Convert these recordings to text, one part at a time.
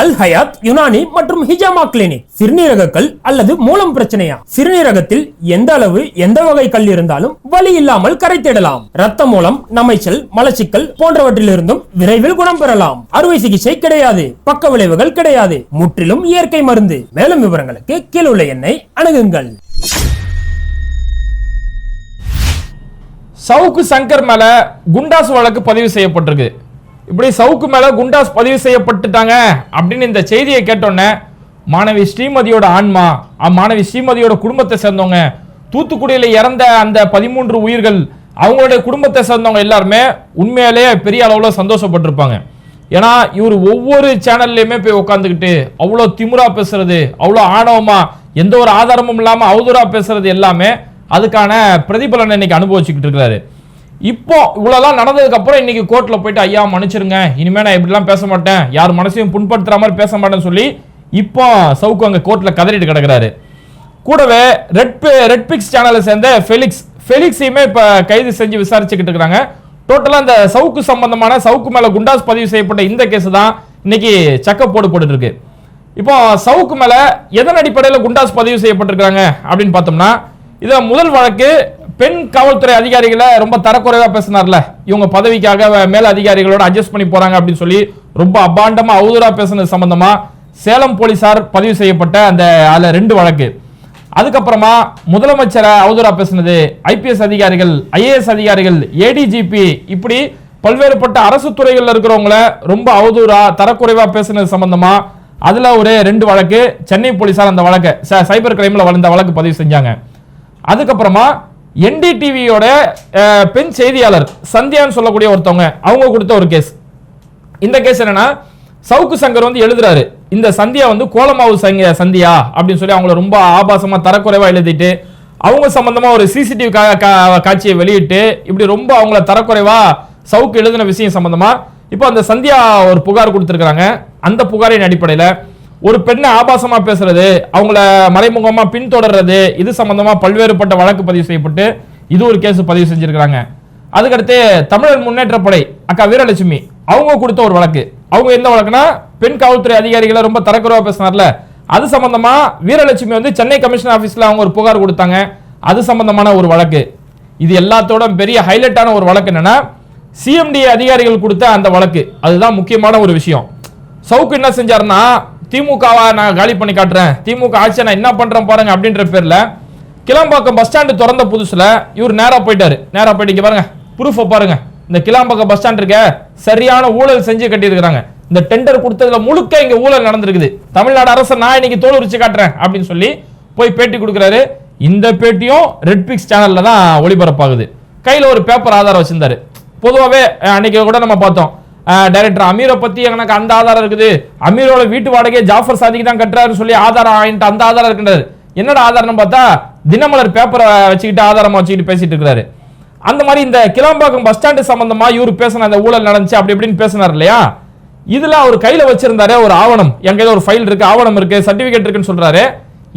அல் Hyatt Unani மற்றும் ஹிஜாமா clinic சிறுநீரகக்கல் அல்லது மூலம் பிரச்சனையா? சிறுநீரகத்தில் எந்த அளவு எந்த வகை கல் இருந்தாலும் வலி இல்லாமல் கரைத்திடலாம் ரத்த மூலம் நமைச்சல் மலச்சிக்கல் போன்றவற்றிலிருந்தும் விரைவில் குணம் பெறலாம். அறுவை சிகிச்சை கிடையாது. பக்க விளைவுகள் கிடையாது. முற்றிலும் இயற்கை மருந்து. மேலும் விவரங்களுக்கு கீழுள்ள எண்ணை அணுகுங்கள். சவுக்கு சங்கர் மேல குண்டாஸ் வழக்கு பதிவு செய்யப்பட்டிருக்கு. இப்படி சவுக்கு மேல குண்டாஸ் பதிவு செய்யப்பட்டுட்டாங்க அப்படின்னு இந்த செய்தியை கேட்டோன்னே மாணவி ஸ்ரீமதியோட ஆன்மா மாணவி ஸ்ரீமதியோட குடும்பத்தை சேர்ந்தவங்க தூத்துக்குடியில் இறந்த அந்த பதிமூன்று உயிர்கள் அவங்களுடைய குடும்பத்தை சேர்ந்தவங்க எல்லாருமே உண்மையிலேயே பெரிய அளவில் சந்தோஷப்பட்டிருப்பாங்க. ஏன்னா இவர் ஒவ்வொரு சேனல்லையுமே போய் உட்காந்துக்கிட்டு அவ்வளோ திமுறா பேசுறது அவ்வளோ ஆணவமா எந்த ஒரு ஆதாரமும் இல்லாமல் அவதூறா பேசுறது எல்லாமே அதுக்கான பிரதிபலனை இன்னைக்கு அனுபவிச்சுக்கிட்டு இருக்கிறாரு. இப்போ இவ்வளோலாம் நடந்ததுக்கு அப்புறம் இன்னைக்கு கோர்ட்ல போயிட்டு ஐயா மன்னிச்சிருங்க. இனிமே நான் இப்படிலாம் பேச மாட்டேன். யார் மனசையும் புண்படுத்துற மாதிரி பேச மாட்டேன்னு சொல்லி இப்போ சவுக்கு அங்க கோர்ட்ல கதறிட்டு கிடக்குறாரு. கூடவே ரெட் ரெட் பிக்ஸ் சேனலை சேர்ந்த ஃபெலிக்ஸ் ஃபெலிக்ஸையுமே இப்போ கைது செஞ்சு விசாரிச்சுக்கிட்டு இருக்கிறாங்க டோட்டலாக இந்த சவுக்கு சம்பந்தமான சவுக்கு மேல குண்டாஸ் பதிவு செய்யப்பட்ட இந்த கேஸ் தான் இன்னைக்கு சக்க போட்டுட்டு இருக்கு. இப்போ சவுக்கு மேல எதன் அடிப்படையில் குண்டாஸ் பதிவு செய்யப்பட்டிருக்கிறாங்க அப்படின்னு பார்த்தோம்னா இதுல முதல் வழக்கு பெண் காவல்துறை அதிகாரிகளை ரொம்ப தரக்குறைவா பேசினார்ல. இவங்க பதவிக்காக மேல அதிகாரிகளோட அட்ஜஸ்ட் பண்ணி போறாங்க அப்படின்னு சொல்லி ரொம்ப அபாண்டமா அவதூறா பேசுனது சம்பந்தமா சேலம் போலீசார் பதிவு செய்யப்பட்ட அந்த அதுல ரெண்டு வழக்கு. அதுக்கப்புறமா முதலமைச்சரை அவதூறா பேசினது ஐபிஎஸ் அதிகாரிகள் ஐஏஎஸ் அதிகாரிகள் ஏடிஜிபி இப்படி பல்வேறுபட்ட அரசு துறைகள்ல இருக்கிறவங்கள ரொம்ப அவதூறா தரக்குறைவா பேசினது சம்பந்தமா அதுல ஒரு ரெண்டு வழக்கு சென்னை போலீசார் அந்த வழக்கை ச- சைபர் கிரைம்ல வளர்ந்த வழக்கு பதிவு செஞ்சாங்க. அதுக்கப்புறமா என்டிடிவியோட பெண் செய்தியாளர் சந்தியான்னு சொல்லக்கூடிய ஒருத்தவங்க அவங்க கொடுத்த ஒரு கேஸ் இந்த கேஸ் என்னன்னா சவுக்கு சங்கர் வந்து எழுதுறாரு. இந்த சந்தியா வந்து கோலமாவு சங்க சந்தியா அப்படின்னு சொல்லி அவங்கள ரொம்ப ஆபாசமா தரக்குறைவா எழுதிட்டு அவங்க சம்பந்தமா ஒரு சிசிடிவி காட்சியை வெளியிட்டு இப்படி ரொம்ப அவங்கள தரக்குறைவா சவுக்கு எழுதின விஷயம் சம்பந்தமா இப்போ அந்த சந்தியா ஒரு புகார் கொடுத்துருக்குறாங்க. அந்த புகாரின் அடிப்படையில் ஒரு பெண்ணை ஆபாசமா பேசுறது அவங்கள மறைமுகமா பின்தொடர்றது இது சம்பந்தமா பல்வேறுபட்ட வழக்கு பதிவு செய்யப்பட்டு இது ஒரு கேஸ் பதிவு செஞ்சிருக்கிறாங்க. அதுக்கடுத்து தமிழர் முன்னேற்ற படை அக்கா வீரலட்சுமி அவங்க கொடுத்த ஒரு வழக்கு. அவங்க எந்த வழக்குனா பெண் காவல்துறை அதிகாரிகளை ரொம்ப தரக்குறவா பேசினார்ல அது சம்பந்தமா வீரலட்சுமி வந்து சென்னை கமிஷன் ஆபீஸ்ல அவங்க ஒரு புகார் கொடுத்தாங்க. அது சம்பந்தமான ஒரு வழக்கு. இது எல்லாத்தோட பெரிய ஹைலைட்டான ஒரு வழக்கு என்னன்னா சிஎம்டி அதிகாரிகள் கொடுத்த அந்த வழக்கு. அதுதான் முக்கியமான ஒரு விஷயம். சவுக்கு என்ன செஞ்சாருன்னா திமுகவா நான் காலி பண்ணி காட்டுறேன். திமுக ஆட்சியை நான் என்ன பண்றேன் பாருங்க அப்படின்ற பேர்ல கிளாம்பாக்கம் பஸ் ஸ்டாண்டு திறந்த புதுசுல இவர் நேரா போயிட்டாரு. நேரா போயிட்டு இங்க பாருங்க ப்ரூஃபை பாருங்க. இந்த கிளாம்பாக்கம் பஸ் ஸ்டாண்ட் இருக்க சரியான ஊழல் செஞ்சு கட்டியிருக்கிறாங்க. இந்த டெண்டர் கொடுத்ததுல முழுக்க இங்க ஊழல் நடந்திருக்குது. தமிழ்நாடு அரசு நான் இன்னைக்கு தோல் உரிச்சு காட்டுறேன் அப்படின்னு சொல்லி போய் பேட்டி கொடுக்குறாரு. இந்த பேட்டியும் ரெட் பிக்ஸ் சேனல்ல தான் ஒளிபரப்பாகுது. கையில ஒரு பேப்பர் ஆதாரம் வச்சிருந்தாரு. பொதுவாகவே அன்னைக்கு கூட நம்ம பார்த்தோம். டைரக்டர் அமீரை பத்தி எனக்கு அந்த ஆதாரம் இருக்குது. அமீரோட வீட்டு வாடகையை ஜாஃபர் சாதிக்கு தான் கட்டுறாரு சொல்லி ஆதாரம் ஆயிட்டு அந்த ஆதாரம் இருக்கின்றது. என்னடா ஆதாரம்னு பார்த்தா தினமலர் பேப்பரை வச்சுக்கிட்டு ஆதாரமா வச்சுக்கிட்டு பேசிட்டு இருக்கிறாரு. அந்த மாதிரி இந்த கிளம்பாக்கம் பஸ் ஸ்டாண்டு சம்பந்தமா இவர் பேசின அந்த ஊழல் நடந்துச்சு அப்படி இப்படின்னு பேசினார் இல்லையா? இதுல அவர் கையில வச்சிருந்தாரு ஒரு ஆவணம். எங்கையில் ஒரு ஃபைல் இருக்கு ஆவணம் இருக்கு சர்டிபிகேட் இருக்குன்னு சொல்றாரு.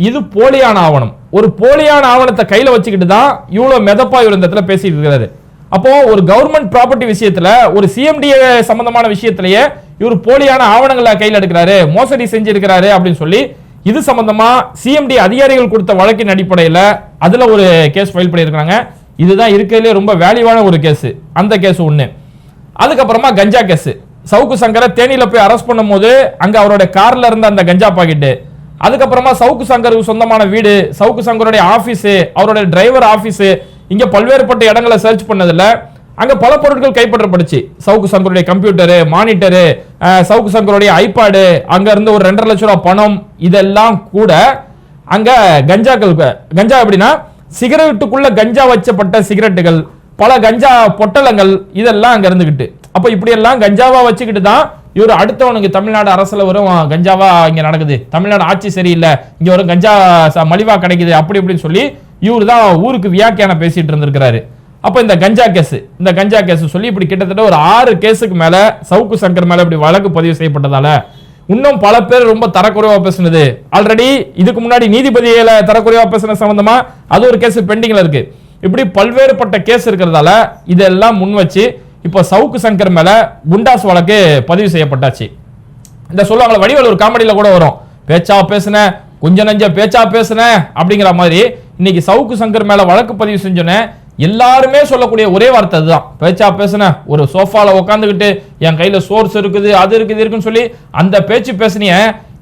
இது போலியான ஆவணம். ஒரு போலியான ஆவணத்தை கையில வச்சுக்கிட்டு தான் இவ்வளவு மெதப்பா இவர் இந்த இடத்துல பேசிட்டு இருக்கிறாரு. அப்போ ஒரு கவர்மெண்ட் ப்ராப்பர்ட்டி விஷயத்துல ஒரு சிஎம்டிஏ சம்பந்தமான விஷயத்திலேயே இவர் போலியான ஆவணங்களை கையில் எடுக்கிறாரு மோசடி செஞ்சிருக்கிறாரு அப்படின்னு சொல்லி இது சம்பந்தமா சிஎம்டி அதிகாரிகள் கொடுத்த வழக்கின் அடிப்படையில் அதுல ஒரு கேஸ் ஃபைல் பண்ணியிருக்காங்க இதுதான் இருக்கிறதுலே ரொம்ப வேல்யூவான ஒரு கேஸ் அந்த கேஸ் ஒண்ணு. அதுக்கப்புறமா கஞ்சா கேஸ் சவுக்கு சங்கரை தேனியில போய் அரெஸ்ட் பண்ணும்போது அங்க அவரோட கார்ல இருந்த அந்த கஞ்சா பாக்கெட்டு. அதுக்கப்புறமா சவுக்கு சங்கருக்கு சொந்தமான வீடு சவுக்கு சங்கருடைய ஆபீஸ் அவருடைய டிரைவர் ஆபீஸ் இங்க பல்வேறுபட்ட இடங்களை சர்ச் பண்ணதுல அங்க பல பொருட்கள் கைப்பற்றப்பட்டுச்சு. சவுக்கு சங்கருடைய கம்ப்யூட்டரு மானிட்டரு சவுக்கு சங்கருடைய ஐபாடு அங்க இருந்து ஒரு ரெண்டரை லட்சம் ரூபாய் பணம் இதெல்லாம் கூட அங்க கஞ்சாக்கள் கஞ்சா எப்படின்னா சிகரெட்டுக்குள்ள கஞ்சா வச்சப்பட்ட சிகரெட்டுகள் பல கஞ்சா பொட்டலங்கள் இதெல்லாம் அங்க இருந்துகிட்டு. அப்ப இப்படி எல்லாம் கஞ்சாவா வச்சுக்கிட்டு தான் இவர் அடுத்தவனுக்கு தமிழ்நாடு அரசுல வரும் கஞ்சாவா இங்க நடக்குது. தமிழ்நாடு ஆட்சி சரியில்லை இங்க வரும் கஞ்சா ச- மலிவா கிடைக்குது அப்படி இப்படின்னு சொல்லி இவர் தான் ஊருக்கு வியாக்கியானம் பேசிட்டு இருந்திருக்கிறாரு. அப்போ இந்த கஞ்சா கேஸ் இந்த கஞ்சா கேஸ் சொல்லி இப்படி கிட்டத்தட்ட ஒரு ஆறு கேஸுக்கு மேலே சவுக்கு சங்கர் மேலே இப்படி வழக்கு பதிவு செய்யப்பட்டதால இன்னும் பல பேர் ரொம்ப தரக்குறைவா பேசுனது. ஆல்ரெடி இதுக்கு முன்னாடி நீதிபதியில தரக்குறைவா பேசுன சம்பந்தமா அது ஒரு கேஸ் பெண்டிங்ல இருக்கு. இப்படி பல்வேறுபட்ட கேஸ் இருக்கிறதால இதெல்லாம் முன் வச்சு இப்போ சவுக்கு சங்கர் மேல குண்டாஸ் வழக்கு பதிவு செய்யப்பட்டாச்சு. இந்த சொல்லுவாங்களே வடிவேல் ஒரு காமெடியில் கூட வரும். பேச்சா பேசுன கொஞ்ச நஞ்ச பேச்சா பேசுன அப்படிங்கிற மாதிரி இன்னைக்கு சவுக்கு சங்கர் மேல வழக்கு பதிவு செஞ்சோன்னே எல்லாருமே சொல்லக்கூடிய ஒரே வார்த்தை அதுதான். பேச்சா பேசுன ஒரு சோஃபால உட்காந்துக்கிட்டு என் கையில சோர்ஸ் இருக்குது அது இருக்குது இருக்குன்னு சொல்லி அந்த பேச்சு பேசுனிய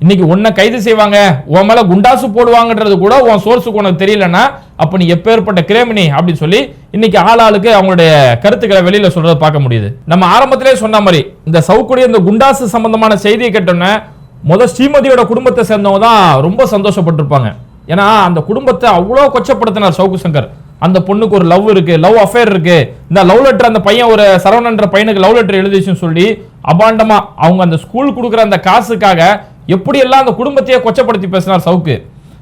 இன்னைக்கு உன்னை கைது செய்வாங்க உன் மேல குண்டாசு போடுவாங்கன்றது கூட உன் சோர்ஸுக்கு உனக்கு தெரியலன்னா அப்ப நீ எப்பேற்பட்ட கிரேமினி அப்படின்னு சொல்லி இன்னைக்கு ஆளுக்கு அவங்களுடைய கருத்துக்களை வெளியில சொல்றத பார்க்க முடியுது. நம்ம ஆரம்பத்திலே சொன்ன மாதிரி இந்த சவுக்குடைய இந்த குண்டாசு சம்பந்தமான செய்தியை கேட்டோன்னே முதல் ஸ்ரீமதியோட குடும்பத்தை சேர்ந்தவங்க தான் ரொம்ப சந்தோஷப்பட்டிருப்பாங்க. ஏன்னா அந்த குடும்பத்தை அவ்வளோ கொச்சப்படுத்தினார் சவுக்கு சங்கர். அந்த பொண்ணுக்கு ஒரு லவ் இருக்கு லவ் அஃபேர் இருக்கு. இந்த லவ் லெட்டர் அந்த பையன் ஒரு சரவணன்ற பையனுக்கு லவ் லெட்டர் எழுதிச்சுன்னு சொல்லி அபாண்டமா அவங்க அந்த ஸ்கூல் கொடுக்குற அந்த காசுக்காக எப்படியெல்லாம் அந்த குடும்பத்தையே கொச்சப்படுத்தி பேசினார் சவுக்கு.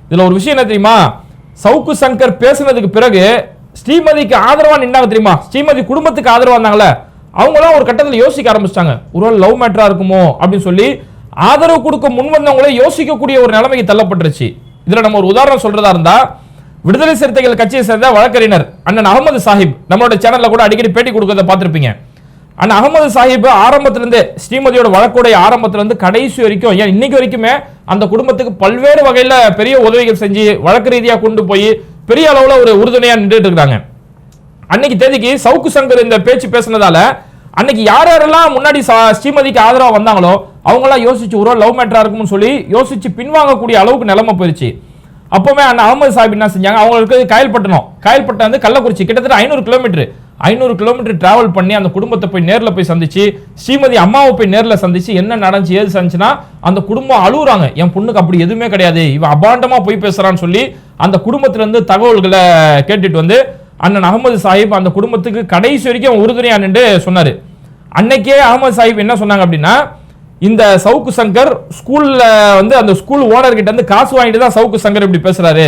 இதுல ஒரு விஷயம் என்ன தெரியுமா? சவுக்கு சங்கர் பேசுனதுக்கு பிறகு ஸ்ரீமதிக்கு ஆதரவா நின்னாங்க தெரியுமா? ஸ்ரீமதி குடும்பத்துக்கு ஆதரவா இருந்தாங்களே அவங்களாம் ஒரு கட்டத்தில் யோசிக்க ஆரம்பிச்சிட்டாங்க. ஒருவேளை லவ் மேட்டரா இருக்குமோ? அப்படின்னு சொல்லி ஆதரவு கொடுக்க முன் வந்தவங்களே யோசிக்கக்கூடிய ஒரு நிலைமைக்கு தள்ளப்பட்டுருச்சு. இதுல நம்ம ஒரு உதாரணம் சொல்றதா இருந்தா விடுதலை சிறுத்தைகள் கட்சியை சேர்ந்த வழக்கறிஞர் அண்ணன் அகமது சாஹிப் நம்மளோட சேனல்ல கூட அடிக்கடி பேட்டி கொடுக்கறத பார்த்துருப்பீங்க. அண்ணன் அகமது சாஹிப் ஆரம்பத்திலிருந்து ஸ்ரீமதியோட வழக்குடைய ஆரம்பத்திலிருந்து கடைசி வரைக்கும் ஏன் இன்னைக்கு வரைக்குமே அந்த குடும்பத்துக்கு பல்வேறு வகையில பெரிய உதவிகள் செஞ்சு வழக்கு ரீதியா கொண்டு போய் பெரிய அளவுல ஒரு உறுதுணையா நின்றுட்டு இருக்காங்க. அன்னைக்கு தேதிக்கு சவுக்கு சங்கர் இந்த பேச்சு பேசுனதால அன்னைக்கு யார் யாரெல்லாம் முன்னாடி ஸ்ரீமதிக்கு ஆதரவா வந்தாங்களோ அவங்களாம் யோசிச்சு ஒரு லவ் மேட்டரா இருக்கும்னு சொல்லி யோசிச்சு பின்வாங்கக்கூடிய அளவுக்கு நிலைமை போயிருச்சு. அப்பவே அண்ணன் அகமது சாஹிப் என்ன செஞ்சாங்க? அவங்களுக்கு காயல்பட்டணும். காயல்பட்டம் வந்து கள்ளக்குறிச்சி. கிட்டத்தட்ட ஐநூறு கிலோமீட்டர் ஐநூறு கிலோமீட்டர் டிராவல் பண்ணி அந்த குடும்பத்தை போய் நேரில் போய் சந்திச்சு ஸ்ரீமதி அம்மாவை போய் நேரில் சந்திச்சு என்ன நடந்துச்சு ஏது சந்திச்சுன்னா அந்த குடும்பம் அழுகுறாங்க என் பொண்ணுக்கு அப்படி எதுவுமே கிடையாது. இவன் அபாண்டமாக போய் பேசுறான்னு சொல்லி அந்த குடும்பத்திலேருந்து தகவல்களை கேட்டுட்டு வந்து அண்ணன் அகமது சாஹிப் அந்த குடும்பத்துக்கு கடைசி வரைக்கும் உறுதுணையா நின்று அன்னைக்கே அகமது சாஹிப் என்ன சொன்னாங்க அப்படின்னா இந்த சவுக்கு சங்கர் ஸ்கூல்ல வந்து அந்த ஸ்கூல் ஓனர் கிட்ட இருந்து காசு வாங்கிட்டு தான் சவுக்கு சங்கர் இப்படி பேசுறாரு.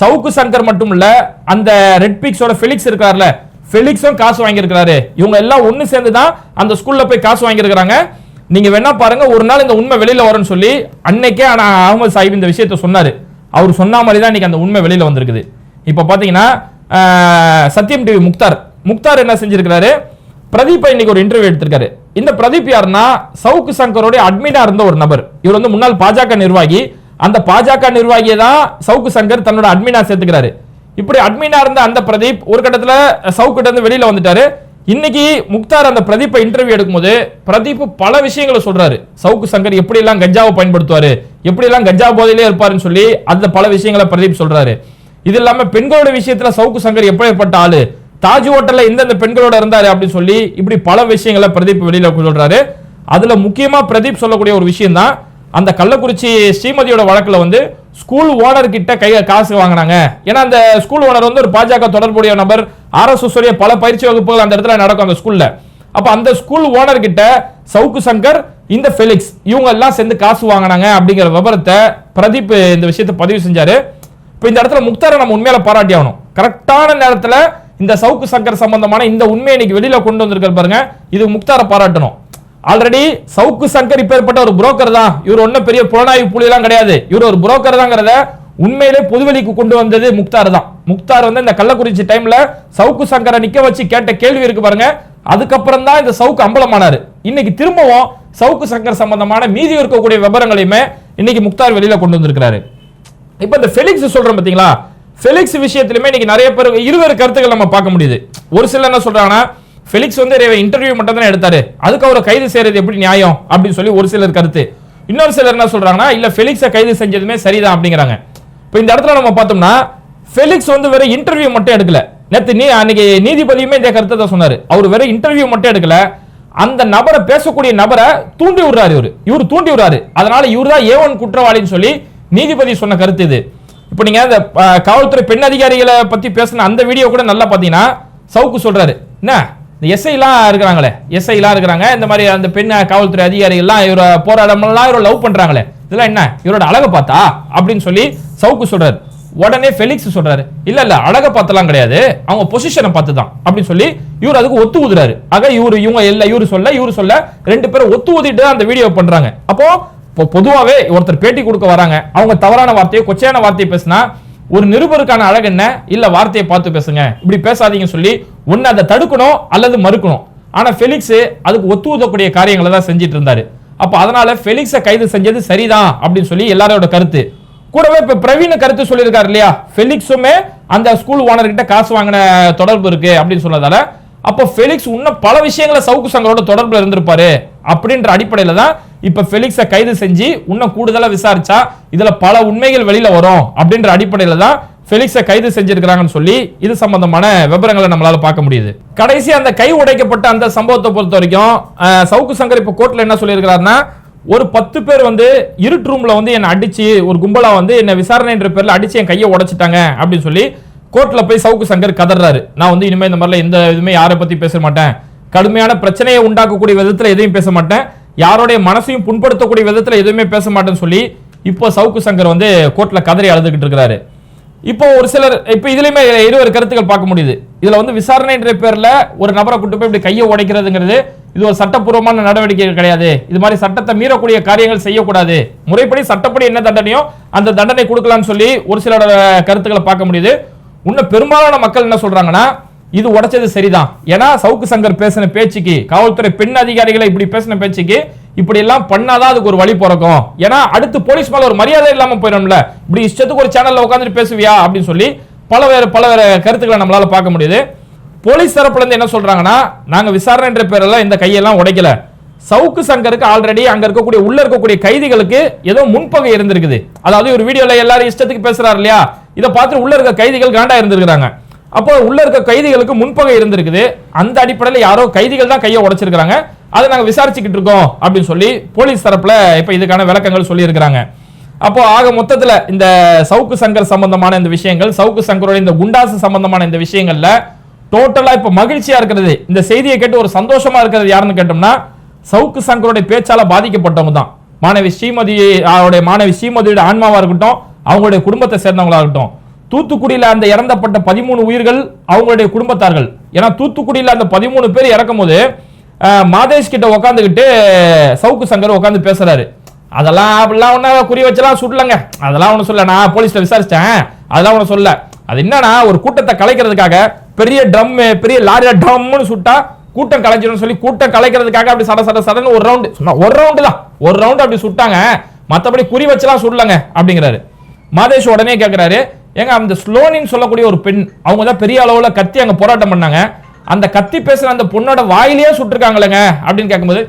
சவுக்கு சங்கர் மட்டும் இல்ல அந்த ரெட் பிக்ஸோட ஃபெலிக்ஸ் இருக்கார்ல ஃபெலிக்ஸும் காசு வாங்கியிருக்கிறாரு. இவங்க எல்லாம் ஒன்று சேர்ந்து தான் அந்த ஸ்கூல்ல போய் காசு வாங்கியிருக்கிறாங்க. நீங்க வேணா பாருங்க ஒரு நாள் இந்த உண்மை வெளியில வரும்னு சொல்லி அன்னைக்கே ஆனா அகமது சாஹிப் இந்த விஷயத்த சொன்னாரு. அவர் சொன்ன மாதிரி தான் இன்னைக்கு அந்த உண்மை வெளியில வந்திருக்குது. இப்போ பாத்தீங்கன்னா சத்யம் டிவி முக்தார். முக்தார் என்ன செஞ்சிருக்கிறாரு? பிரதீப் இன்னைக்கு ஒரு இன்டர்வியூ எடுத்திருக்காரு. இந்த பிரதீப் யாருன்னா சவுக்கு சங்கருடைய அட்மினா இருந்த ஒரு நபர். இவர் வந்து முன்னாள் பாஜக நிர்வாகி. அந்த பாஜக நிர்வாகியை தான் சவுக்கு சங்கர் தன்னோட அட்மினா சேர்த்துக்கிறாரு. இப்படி அட்மினா இருந்த அந்த பிரதீப் ஒரு கட்டத்தில் சவுக்கிட்ட இருந்து வெளியில வந்துட்டாரு. இன்னைக்கு முக்தார் அந்த பிரதீப்பை இன்டர்வியூ எடுக்கும்போது பிரதீப் பல விஷயங்களை சொல்றாரு. சவுக்கு சங்கர் எப்படி எல்லாம் கஞ்சாவை பயன்படுத்துவாரு எப்படி எல்லாம் கஞ்சா போதையிலே இருப்பாருன்னு சொல்லி அந்த பல விஷயங்களை பிரதீப் சொல்றாரு. இது இல்லாம பெண்களோட விஷயத்துல சவுக்கு சங்கர் எப்படிப்பட்ட ஆளு? தாஜ் ஹோட்டல்ல எந்தெந்த பெண்களோட இருந்தாரு அப்படின்னு சொல்லி இப்படி பல விஷயங்களை பிரதீப் வெளியில சொல்றாரு. அதுல முக்கியமா பிரதீப் சொல்லக்கூடிய ஒரு விஷயம் தான் அந்த கள்ளக்குறிச்சி ஸ்ரீமதியோட வழக்குல வந்து ஸ்கூல் ஓனர் கிட்ட கை காசு வாங்கினாங்க. ஏன்னா அந்த ஸ்கூல் ஓனர் வந்து ஒரு பாஜக தொடர்புடைய நபர் ஆர்எஸ்எஸ் உடைய பல பயிற்சி வகுப்புகள் அந்த இடத்துல நடக்கும் அந்த ஸ்கூல்ல அப்ப அந்த ஸ்கூல் ஓனர் கிட்ட சவுக்கு சங்கர் இந்த ஃபெலிக்ஸ் இவங்க எல்லாம் சேர்ந்து காசு வாங்கினாங்க அப்படிங்கிற விவரத்தை பிரதீப் இந்த விஷயத்தை பதிவு செஞ்சாரு. இப்போ இந்த இடத்துல முக்தாரை நம்ம உண்மையில பாராட்டி ஆகணும் கரெக்டான நேரத்துல இந்த சவுக்கு சங்கர் சம்பந்தமான இந்த உண்மையை இன்னைக்கு வெளியில கொண்டு வந்திருக்காரு பாருங்க. இது முக்தாரை பாராட்டணும். ஆல்ரெடி சவுக்கு சங்கர் இப்பேற்பட்ட ஒரு புரோக்கர் தான். இவர் ஒன்றும் பெரிய புலனாய்வு புலியெல்லாம் கிடையாது. இவர் ஒரு புரோக்கர் தாங்கிறத உண்மையிலே பொதுவெளிக்கு கொண்டு வந்தது முக்தார் தான். முக்தார் வந்து இந்த கள்ளக்குறிச்சி டைம்ல சவுக்கு சங்கரை நிக்க வச்சு கேட்ட கேள்வி இருக்கு பாருங்க. அதுக்கப்புறம் தான் இந்த சவுக்கு அம்பலமானாரு. இன்னைக்கு திரும்பவும் சவுக்கு சங்கர் சம்பந்தமான மீதி இருக்கக்கூடிய விவரங்களையுமே இன்னைக்கு முக்தார் வெளியில கொண்டு வந்திருக்கிறாரு. இப்போ இந்த ஃபெலிக்ஸ் சொல்றோம் பாத்தீங்களா? ஃபெலிக்ஸ் விஷயத்திலுமே இன்னைக்கு நிறைய பேர் இருவேறு கருத்துக்கள் நம்ம பார்க்க முடியுது. ஒரு சிலர் என்ன சொல்றாங்கன்னா ஃபெலிக்ஸ் வந்து இன்டர்வியூ மட்டும் தான் எடுத்தாரு. அதுக்கு அவரை கைது செய்யறது எப்படி நியாயம்? அப்படின்னு சொல்லி ஒரு சிலர் கருத்து. இன்னொரு சிலர் என்ன சொல்றாங்கன்னா இல்ல ஃபெலிக்ஸை கைது செஞ்சதுமே சரிதான் அப்படிங்கிறாங்க. இப்போ இந்த இடத்துல நம்ம பார்த்தோம்னா ஃபெலிக்ஸ் வந்து வெறும் இன்டர்வியூ மட்டும் எடுக்கல. நேற்று நீ அன்னைக்கு நீதிபதியுமே இந்த கருத்தை தான் சொன்னார். அவர் வெறும் இன்டர்வியூ மட்டும் எடுக்கல. அந்த நபரை பேசக்கூடிய நபரை தூண்டி விடுறாரு இவர். இவர் தூண்டி விடுறாரு. அதனால இவர் தான் ஏவன் குற்றவாளின்னு சொல்லி நீதிபதி சொன்ன கருத்து இது. இப்போ நீங்கள் அந்த காவல்துறை பெண் அதிகாரிகளை பற்றி பேசின அந்த வீடியோ கூட நல்லா பார்த்தீங்கன்னா சவுக்கு சொல்கிறாரு என்ன? இந்த எஸ்ஐலாம் இருக்கிறாங்களே. எஸ்ஐலாம் இருக்கிறாங்க. இந்த மாதிரி அந்த பெண் காவல்துறை அதிகாரிகள்லாம் இவர போராடமெல்லாம் இவரை லவ் பண்ணுறாங்களே இதெல்லாம் என்ன? இவரோட அழகை பார்த்தா? அப்படின்னு சொல்லி சவுக்கு சொல்கிறாரு உடனே ஃபெலிக்ஸ் சொல்கிறாரு இல்லை இல்லை அழகை பார்த்தலாம் கிடையாது. அவங்க பொசிஷனை பார்த்து தான் அப்படின்னு சொல்லி இவர் அதுக்கு ஒத்து ஊதுறாரு. ஆக இவர் இவங்க இல்லை இவரு சொல்ல இவரு சொல்ல ரெண்டு பேரும் ஒத்து ஊதிட்டு தான் அந்த வீடியோ பண்ணுறாங்க அப்போது இப்போ பொதுவாகவே ஒருத்தர் பேட்டி கொடுக்க வராங்க. அவங்க தவறான வார்த்தையை கொச்சையான வார்த்தையை பேசினா ஒரு நிருபருக்கான அழகு என்ன? இல்ல வார்த்தையை பார்த்து பேசுங்க. இப்படி பேசாதீங்க சொல்லி ஒன்னு அதை தடுக்கணும் அல்லது மறுக்கணும். ஆனா ஃபெலிக்ஸ் அதுக்கு ஒத்து ஊதக்கூடிய காரியங்களை தான் செஞ்சிட்டு இருந்தாரு. அப்ப அதனால ஃபெலிக்ஸை கைது செஞ்சது சரிதான் அப்படின்னு சொல்லி எல்லாரோட கருத்து. கூடவே இப்ப பிரவீன் கருத்து சொல்லியிருக்காரு இல்லையா? ஃபெலிக்ஸுமே அந்த ஸ்கூல் ஓனர் கிட்ட காசு வாங்கின தொடர்பு இருக்கு அப்படின்னு சொன்னதால. அப்போ ஃபெலிக்ஸ் இன்னும் பல விஷயங்கள சவுக்கு சங்கரோட தொடர்புல இருந்திருப்பாரு அப்படின்ற அடிப்படையில தான் இப்ப ஃபெலிக்ஸை கைது செஞ்சு இன்னும் கூடுதலா விசாரிச்சா இதுல பல உண்மைகள் வெளியில வரும் அப்படின்ற அடிப்படையில தான் ஃபெலிக்ஸை கைது செஞ்சிருக்கிறாங்கன்னு சொல்லி இது சம்பந்தமான விவரங்களை நம்மளால பார்க்க முடியுது. கடைசி அந்த கை உடைக்கப்பட்ட அந்த சம்பவத்தை பொறுத்த வரைக்கும் சவுக்கு சங்கர் இப்ப கோர்ட்ல என்ன சொல்லியிருக்கிறாருன்னா ஒரு பத்து பேர் வந்து இருட்டு ரூம்ல வந்து என்னை அடிச்சு ஒரு கும்பலா வந்து என்ன விசாரணைன்ற பேர்ல அடிச்சு என் கையை உடைச்சிட்டாங்க அப்படின்னு சொல்லி கோர்ட்ல போய் சவுக்கு சங்கர் கதறாரு. நான் வந்து இனிமே இந்த மாதிரிலாம் எந்த இதுவுமே யாரை பத்தி பேச மாட்டேன். கடுமையான பிரச்சனையை உண்டாக்கக்கூடிய விதத்துல எதையும் பேச மாட்டேன். யாரோடைய மனசையும் புண்படுத்தக்கூடிய விதத்தில் எதுவுமே பேச மாட்டேன்னு சொல்லி இப்போ சவுக்கு சங்கர் வந்து கோர்ட்டில் கதறி அழுதுகிட்டு இருக்கிறாரு. இப்போ ஒரு சிலர் இப்போ இதுலையுமே இருவர் கருத்துக்கள் பார்க்க முடியுது. இதில் வந்து விசாரணைன்ற பேரில் ஒரு நபரை கூட்டு போய் இப்படி கையை உடைக்கிறதுங்கிறது இது ஒரு சட்டப்பூர்வமான நடவடிக்கை கிடையாது. இது மாதிரி சட்டத்தை மீறக்கூடிய காரியங்கள் செய்யக்கூடாது. முறைப்படி சட்டப்படி என்ன தண்டனையோ அந்த தண்டனை கொடுக்கலாம்னு சொல்லி ஒரு சிலரோட கருத்துக்களை பார்க்க முடியுது. இன்னும் பெரும்பாலான மக்கள் என்ன சொல்றாங்கன்னா இது உடைச்சது சரிதான். ஏன்னா சவுக்கு சங்கர் பேசின பேச்சுக்கு காவல்துறை பெண் அதிகாரிகளை இப்படி பேசின பேச்சுக்கு இப்படி எல்லாம் பண்ணாதான் அதுக்கு ஒரு வழி பிறக்கும். ஏன்னா அடுத்து போலீஸ் மேல ஒரு மரியாதை இல்லாம போயிடும்ல. இப்படி இஷ்டத்துக்கு ஒரு சேனல்ல உட்காந்துட்டு பேசுவியா? அப்படின்னு சொல்லி பல வேறு பல வேறு கருத்துக்களை நம்மளால பார்க்க முடியுது. போலீஸ் தரப்புல இருந்து என்ன சொல்றாங்கன்னா நாங்க விசாரணைன்ற பேரெல்லாம் இந்த கையெல்லாம் உடைக்கல. சவுக்கு சங்கருக்கு ஆல்ரெடி அங்க இருக்கக்கூடிய உள்ள இருக்கக்கூடிய கைதிகளுக்கு ஏதோ முன்பகை இருந்திருக்குது. அதாவது ஒரு வீடியோல எல்லாரும் இஷ்டத்துக்கு பேசுறாரு இல்லையா? இதை பார்த்து உள்ள இருக்க கைதிகள் காண்டா இருந்திருக்கிறாங்க. அப்போ உள்ள இருக்க கைதிகளுக்கு முன்பகை இருந்திருக்குது. அந்த அடிப்படையில் யாரோ கைதிகள் தான் கையை உடைச்சிருக்காங்க அதை நாங்கள் விசாரிச்சுக்கிட்டு இருக்கோம் அப்படின்னு சொல்லி போலீஸ் தரப்புல இப்ப இதுக்கான விளக்கங்கள் சொல்லி இருக்கிறாங்க அப்போ ஆக மொத்தத்துல இந்த சவுக்கு சங்கர் சம்பந்தமான இந்த விஷயங்கள் சவுக்கு சங்கரோட இந்த குண்டாசு சம்பந்தமான இந்த விஷயங்கள்ல டோட்டலா இப்ப மகிழ்ச்சியா இருக்கிறது. இந்த செய்தியை கேட்டு ஒரு சந்தோஷமா இருக்கிறது யாருன்னு கேட்டோம்னா சவுக்கு சங்கரோட பேச்சால பாதிக்கப்பட்டவங்க தான். மாணவி ஸ்ரீமதி அவருடைய மாணவி ஸ்ரீமதியோட ஆன்மாவா இருக்கட்டும் அவங்களுடைய குடும்பத்தை சேர்ந்தவங்களா இருக்கட்டும். தூத்துக்குடியில் அந்த இறந்தப்பட்ட பதிமூணு உயிர்கள் அவங்களுடைய குடும்பத்தார்கள். ஏன்னா தூத்துக்குடியில் அந்த பதிமூணு பேர் இறக்கும் போது மாதேஷ் கிட்ட உட்காந்துக்கிட்டு சவுக்கு சங்கர் உட்காந்து பேசுறாரு. அதெல்லாம் அப்படிலாம் ஒன்றா குறி வச்செல்லாம் சுடலங்க அதெல்லாம் ஒன்றும் சொல்ல நான் போலீஸ்ல விசாரிச்சேன் அதெல்லாம் ஒன்று சொல்ல அது என்னன்னா ஒரு கூட்டத்தை கலைக்கிறதுக்காக பெரிய ட்ரம் பெரிய லாரியா ட்ரம்னு சுட்டா கூட்டம் கலைஞ்சிடும் சொல்லி கூட்டம் கலைக்கிறதுக்காக அப்படி சட சட சடன்னு ஒரு ரவுண்டு சொன்னா ஒரு ரவுண்டு தான். ஒரு ரவுண்டு அப்படி சுட்டாங்க. மற்றபடி குறி வச்செல்லாம் சுடலங்க அப்படிங்கிறாரு. மாதேஷ் உடனே கேட்கிறாரு ஏங்க அந்த ஸ்லோனின்னு சொல்லக்கூடிய ஒரு பெண் அவங்க தான் பெரிய அளவில் கத்தி அங்கே போராட்டம் பண்ணாங்க. அந்த கத்தி பேசுகிற அந்த பொண்ணோட வாயிலேயே சுட்டிருக்காங்களேங்க அப்படின்னு கேட்கும்போது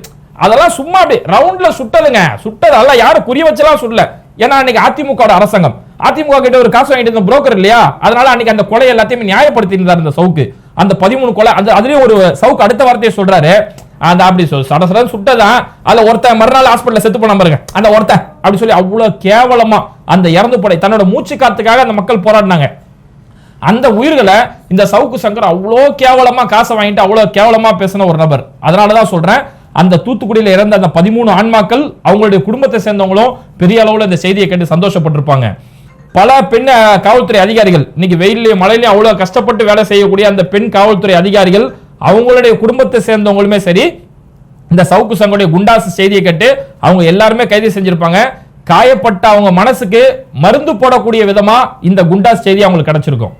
அதெல்லாம் சும்மா அப்படி ரவுண்டில் சுட்டதுங்க. சுட்டது அதெல்லாம் யாரும் புரிய வச்செல்லாம் சுடல. ஏன்னா அன்னைக்கு அதிமுக அரசாங்கம். அதிமுக கிட்ட ஒரு காசு வாங்கிட்டு இருந்த புரோக்கர் இல்லையா? அதனால அன்னைக்கு அந்த கொலை எல்லாத்தையுமே நியாயப்படுத்தி இருந்தார் இந்த சவுக்கு. அந்த பதிமூணு கொலை அந்த அதுலேயும் ஒரு சவுக்கு அடுத்த வார்த்தையை சொல்றாரு. அந்த அப்படி சொல் சட சட சுட்டதான் அதில் ஒருத்தன் மறுநாள் ஹாஸ்பிட்டலில் செத்து போன பாருங்க. அந்த ஒருத்தன் அப்படி சொல்லி அவ்வளோ கேவலமா அந்த இறந்து போடை தன்னோட மூச்சு காத்துக்காக அந்த மக்கள் போராடினாங்க. அந்த உயிர்களை இந்த சவுக்கு சங்கர் அவ்வளோ கேவலமா காசை வாங்கிட்டு அவ்வளோ கேவலமா பேசின ஒரு நபர். அதனால தான் சொல்றேன் அந்த தூத்துக்குடியில் இறந்த அந்த பதிமூணு ஆண்மாக்கள் அவங்களுடைய குடும்பத்தை சேர்ந்தவங்களும் பெரிய அளவில் இந்த செய்தியை கேட்டு சந்தோஷப்பட்டிருப்பாங்க. பல பெண் காவல்துறை அதிகாரிகள் இன்னைக்கு வெயிலையும் மழையிலையும் அவ்வளோ கஷ்டப்பட்டு வேலை செய்யக்கூடிய அந்த பெண் காவல்துறை அதிகாரிகள் அவங்களுடைய குடும்பத்தை சேர்ந்தவங்களுமே சரி இந்த சவுக்கு சங்கோடைய குண்டாசு செய்தியை கேட்டு அவங்க எல்லாருமே கைது செஞ்சிருப்பாங்க. காயப்பட்ட அவங்க மனசுக்கு மருந்து போடக்கூடிய விதமா இந்த குண்டாஸ் செய்தி அவங்களுக்கு கிடைச்சிருக்கும்.